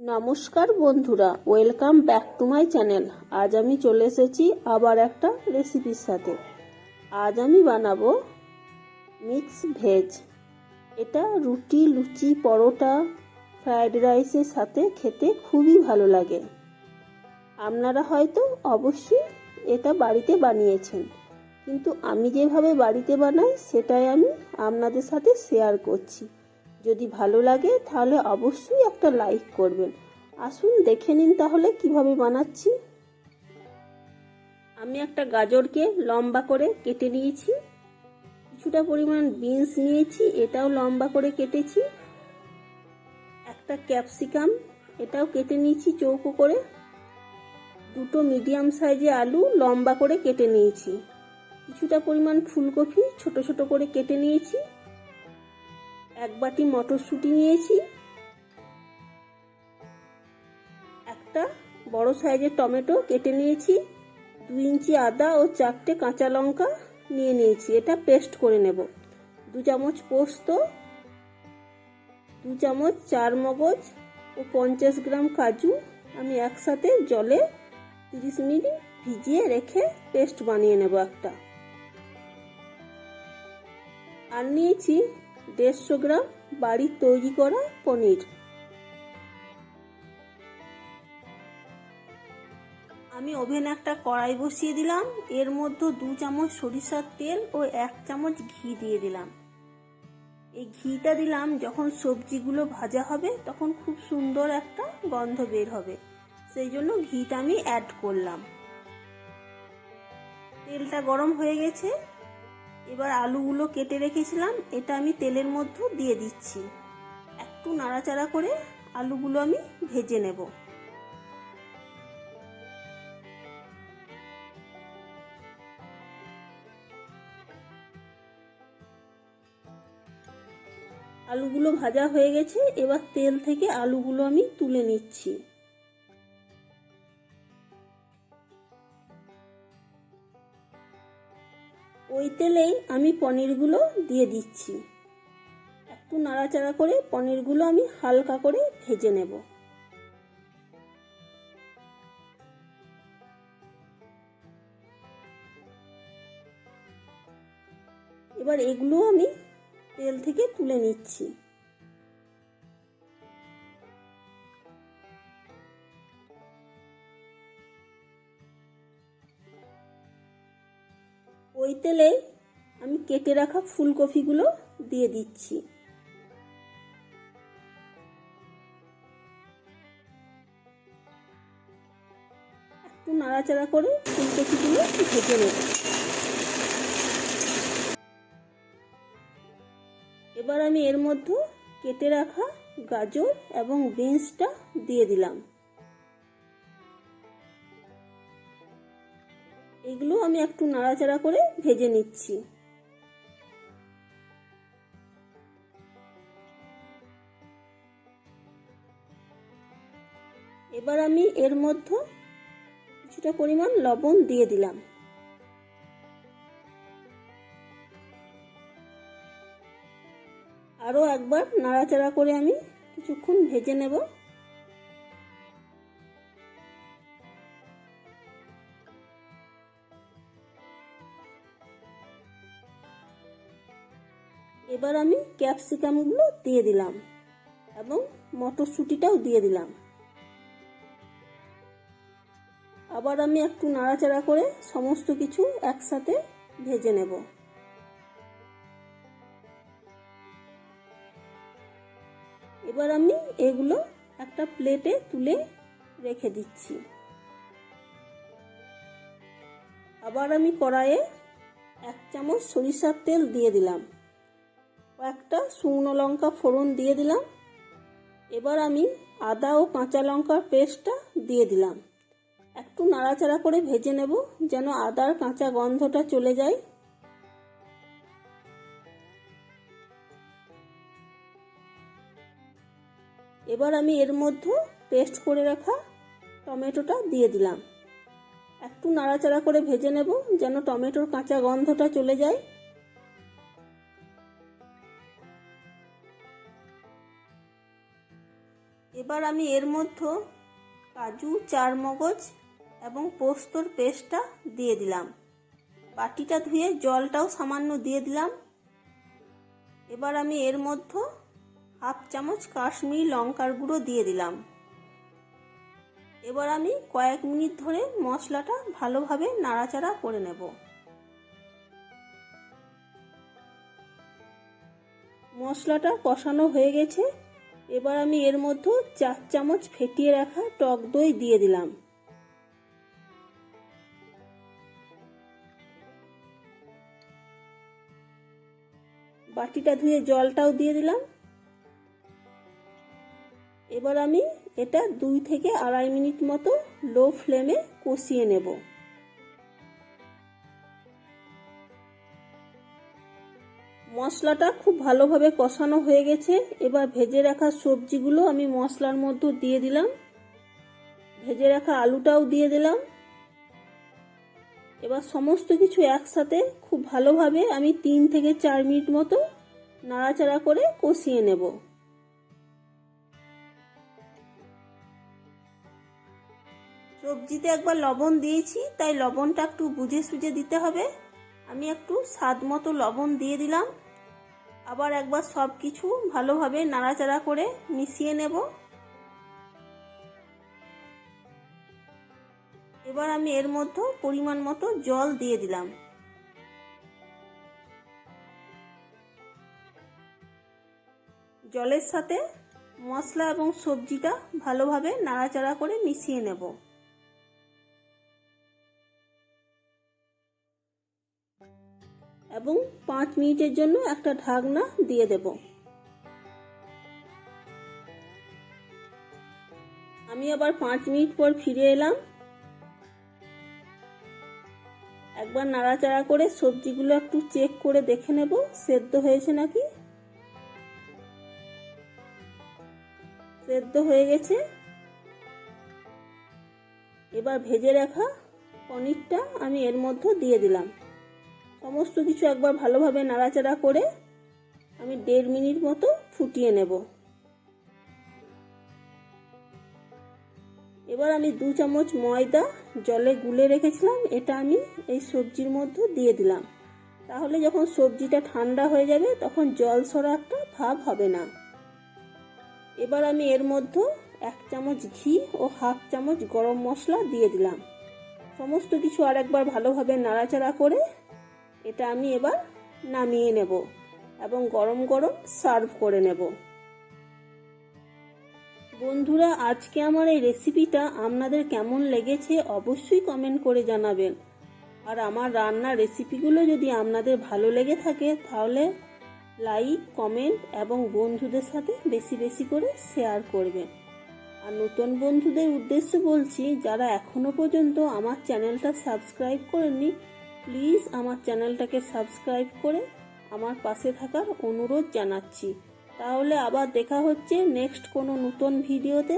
নমস্কার বন্ধুরা, welcome back to my channel. আজ আমি চলে এসেছি আবার একটা রেসিপির সাথে। আজ আমি বানাবো মিক্স ভেজ। এটা রুটি, লুচি, পরোটা, ফ্রায়েড রাইসের সাথে খেতে খুবই ভালো লাগে। আপনারা হয়তো অবশ্যই এটা বাড়িতে বানিয়েছেন। কিন্তু আমি যেভাবে বাড়িতে বানাই, সেটাই আমি আপনাদের সাথে শেয়ার করছি। যদি ভালো লাগে, তাহলে অবশ্যই একটা লাইক করবেন। আসুন, দেখে নিন তাহলে কীভাবে বানাচ্ছি। আমি একটা গাজরকে লম্বা করে কেটে নিয়েছি। কিছুটা পরিমাণ বিনস নিয়েছি, এটাও লম্বা করে কেটেছি। একটা ক্যাপসিকাম, এটাও কেটে নিয়েছি চৌকো করে। দুটো মিডিয়াম সাইজে আলু লম্বা করে কেটে নিয়েছি। কিছুটা পরিমাণ ফুলকপি ছোট ছোট করে কেটে নিয়েছি। এক বাটি মটরশুঁটি নিয়েছি। একটা বড় সাইজের টমেটো কেটে নিয়েছি। দু ইঞ্চি আদা ও চারটে কাঁচা লঙ্কা নিয়ে নিয়েছি। এটা পেস্ট করে নেব। দু চামচ পোস্ত, দু চামচ চার মগজ ও পঞ্চাশ গ্রাম কাজু আমি একসাথে জলে তিরিশ মিনিট ভিজিয়ে রেখে পেস্ট বানিয়ে নেব একটা। আর নিয়েছি দেড়শো গ্রাম বাড়ির তৈরি করা পনির। আমি ওভেন একটা কড়াই বসিয়ে দিলাম। এর মধ্যে দু চামচ সরিষার তেল ও এক চামচ ঘি দিয়ে দিলাম। এই ঘিটা দিলাম যখন সবজিগুলো ভাজা হবে তখন খুব সুন্দর একটা গন্ধ বের হবে। সেই জন্য ঘিটা আমি অ্যাড করলাম। তেলটা গরম হয়ে গেছে। এবার আলুগুলো কেটে রেখেছিলাম, এটা আমি তেলের মধ্যে দিয়ে দিচ্ছি। একটু নাড়াচাড়া করে আলুগুলো আমি ভেজে নেব। আলুগুলো ভাজা হয়ে গেছে, এবার তেল থেকে আলুগুলো আমি তুলে নিচ্ছি। ওই তেলেই আমি পনিরগুলো দিয়ে দিচ্ছি। একটু নাড়াচাড়া করে পনিরগুলো আমি হালকা করে ভেজে নেব। এবার এগুলো আমি তেল থেকে তুলে নিচ্ছি। ওই তেলে আমি কেটে রাখা ফুলকপিগুলো দিয়ে দিচ্ছি। একটু নাড়াচাড়া করে ফুলকপিগুলো ভেজে নেব। এবার আমি এর মধ্যে কেটে রাখা গাজর এবং বিনসটা দিয়ে দিলাম। এগুলো আমি একটু নাড়াচাড়া করে ভেজে নিচ্ছি। এবার আমি এর মধ্যে কিছুটা পরিমাণ লবণ দিয়ে দিলাম। আরও একবার নাড়াচাড়া করে আমি কিছুক্ষণ ভেজে নেব। এবার আমি ক্যাপসিকামগুলো দিয়ে দিলাম এবং মটরশুঁটিটাও দিয়ে দিলাম। আবার আমি একটু নাড়াচাড়া করে সমস্ত কিছু একসাথে ভেজে নেব। এবার আমি এগুলো একটা প্লেটে তুলে রেখে দিচ্ছি। আবার আমি কড়াইয়ে এক চামচ সরিষার তেল দিয়ে দিলাম। কয়েকটা শুকনো লঙ্কা ফোড়ন দিয়ে দিলাম। এবার আমি আদা ও কাঁচা লঙ্কার পেস্টটা দিয়ে দিলাম। একটু নাড়াচাড়া করে ভেজে নেব যেন আদার কাঁচা গন্ধটা চলে যায়। এবার আমি এর মধ্যে পেস্ট করে রাখা টমেটোটা দিয়ে দিলাম। একটু নাড়াচাড়া করে ভেজে নেব যেন টমেটোর কাঁচা গন্ধটা চলে যায়। এবার আমি এর মধ্যে কাজু, চারমগজ এবং পোস্তর পেস্টটা দিয়ে দিলাম। বাটিটা ধুয়ে জলটাও সামান্য দিয়ে দিলাম। এবার আমি এর মধ্যে হাফ চামচ কাশ্মীরি লঙ্কার গুঁড়ো দিয়ে দিলাম। এবার আমি কয়েক মিনিট ধরে মশলাটা ভালোভাবে নাড়াচাড়া করে নেব। মশলাটা কষানো হয়ে গেছে। এবার আমি এর মধ্যে চার চামচ ফেটিয়ে রাখা টক দই দিয়ে দিলাম। বাটিটা ধুয়ে জলটাও দিয়ে দিলাম। এবার আমি এটা দুই থেকে আড়াই মিনিট মতো লো ফ্লেমে কষিয়ে নেব। মশলাটা খুব ভালোভাবে কষানো হয়ে গেছে। এবার ভেজে রাখা সবজিগুলো আমি মশলার মধ্যে দিয়ে দিলাম। ভেজে রাখা আলুটাও দিয়ে দিলাম। এবার সমস্ত কিছু একসাথে খুব ভালোভাবে আমি তিন থেকে চার মিনিট মতো নাড়াচাড়া করে কষিয়ে নেব। সবজিতে একবার লবণ দিয়েছি, তাই লবণটা একটু বুঝে সুঝে দিতে হবে। আমি একটু স্বাদ মতো লবণ দিয়ে দিলাম। আবার একবার সব কিছু ভালোভাবে নাড়াচাড়া করে মিশিয়ে নেব। এবার আমি এর মধ্যে পরিমাণ মতো জল দিয়ে দিলাম। জলের সাথে মশলা এবং সবজিটা ভালোভাবে নাড়াচাড়া করে মিশিয়ে নেব। এবং পাঁচ মিনিটের জন্য একটা ঢাকনা দিয়ে দেব। আমি আবার পাঁচ মিনিট পর ফিরে এলাম। একবার নাড়াচাড়া করে সবজিগুলো একটু চেক করে দেখে নেব, সেদ্ধ হয়েছে নাকি? সেদ্ধ হয়ে গেছে। এবার ভেজে রাখা পনিরটা আমি এর মধ্যে দিয়ে দিলাম। সমস্ত কিছু একবার ভালোভাবে নাড়াচাড়া করে আমি দেড় মিনিট মতো ফুটিয়ে নেব। এবার আমি দু চামচ ময়দা জলে গুলে রেখেছিলাম, এটা আমি এই সবজির মধ্যে দিয়ে দিলাম। তাহলে যখন সবজিটা ঠান্ডা হয়ে যাবে, তখন জল সরা একটা ভাব হবে না। এবার আমি এর মধ্যে এক চামচ ঘি ও হাফ চামচ গরম মশলা দিয়ে দিলাম। সমস্ত কিছু আর একবার ভালোভাবে নাড়াচাড়া করে এটা আমি এবার নামিয়ে নেব এবং গরম গরম সার্ভ করে নেব। বন্ধুরা, আজকে আমার এই রেসিপিটা আপনাদের কেমন লেগেছে অবশ্যই কমেন্ট করে জানাবেন। আর আমার রান্নার রেসিপিগুলো যদি আপনাদের ভালো লেগে থাকে, তাহলে লাইক, কমেন্ট এবং বন্ধুদের সাথে বেশি বেশি করে শেয়ার করবেন। আর নতুন বন্ধুদের উদ্দেশ্য বলছি, যারা এখনও পর্যন্ত আমার চ্যানেলটা সাবস্ক্রাইব করেননি প্লিজ আমার চ্যানেলটাকে সাবস্ক্রাইব করে আমার পাশে থাকার অনুরোধ জানাচ্ছি। তাহলে আবার দেখা হচ্ছে নেক্সট কোনো নতুন ভিডিওতে।